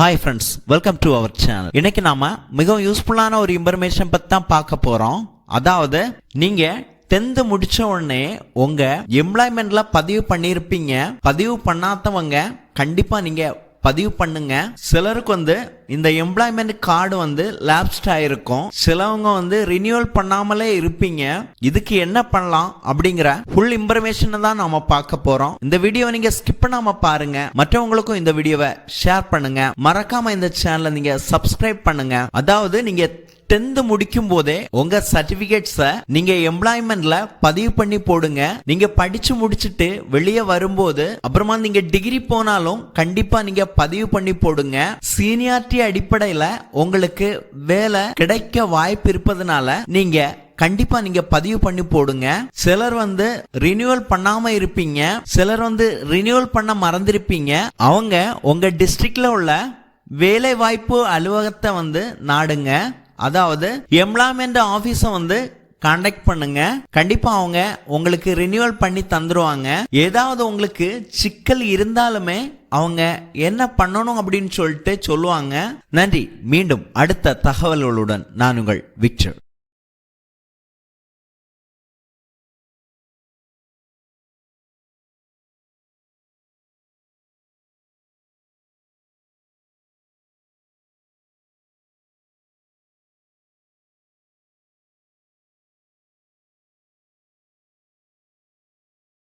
Hi friends welcome to our channel இன்னைக்கு நாம மிகவும் யூஸ்ஃபுல்லான ஒரு இன்ஃபர்மேஷன் பத்தி தான் பார்க்க போறோம். அதாவது நீங்க டென்த் முடிச்ச உடனே உங்க எம்ப்ளாய்மெண்ட்ல பதிவு பண்ணியிருப்பீங்க பதிவு பண்ணாதவங்க கண்டிப்பா நீங்க பதிவு பண்ணுங்க. சிலருக்கு வந்து இந்த எம்ப்ளாய்மெண்ட் கார்டு வந்து லேப்ஸ்ட் ஆயிருக்கும். சிலவங்க வந்து ரினியூவல் பண்ணாமலே இருப்பீங்க. இதுக்கு என்ன பண்ணலாம் அப்படிங்கிற ஃபுல் இன்ஃபர்மேஷன் தான் நாம பார்க்க போறோம். இந்த வீடியோ நீங்க ஸ்கிப் பண்ணாம பாருங்க. மற்றவங்களுக்கும் இந்த வீடியோவை ஷேர் பண்ணுங்க. மறக்காம இந்த சேனலை நீங்க சப்ஸ்கிரைப் பண்ணுங்க. அதாவது நீங்க டென்த் முடிக்கும் போதே உங்க சர்டிபிகேட்ஸ நீங்க எம்ப்ளாய்மெண்ட்ல பதிவு பண்ணி போடுங்க. நீங்க படிச்சு முடிச்சிட்டு வெளியே வரும்போது அப்புறமா நீங்க டிகிரி போனாலும் கண்டிப்பா நீங்க பதிவு பண்ணி போடுங்க. சீனியாரிட்டி அடிப்படையில உங்களுக்கு வேலை கிடைக்க வாய்ப்பு இருப்பதனால நீங்க கண்டிப்பா நீங்க பதிவு பண்ணி போடுங்க. சிலர் வந்து ரினியூவல் பண்ணாம இருப்பீங்க. சிலர் வந்து ரினியூவல் பண்ண மறந்திருப்பீங்க. அவங்க உங்க டிஸ்ட்ரிக்ட்ல உள்ள வேலை வாய்ப்பு அலுவலகத்தை வந்து நாடுங்க. அதாவது எம்ப்ளாய்மெண்ட் ஆஃபீஸை வந்து காண்டாக்ட் பண்ணுங்க. கண்டிப்பா அவங்க உங்களுக்கு ரினியூவல் பண்ணி தந்துருவாங்க. ஏதாவது உங்களுக்கு சிக்கல் இருந்தாலுமே அவங்க என்ன பண்ணணும் அப்படின்னு சொல்லிட்டு சொல்லுவாங்க. நன்றி. மீண்டும் அடுத்த தகவல்களுடன் நான் உங்கள் விக்டர்.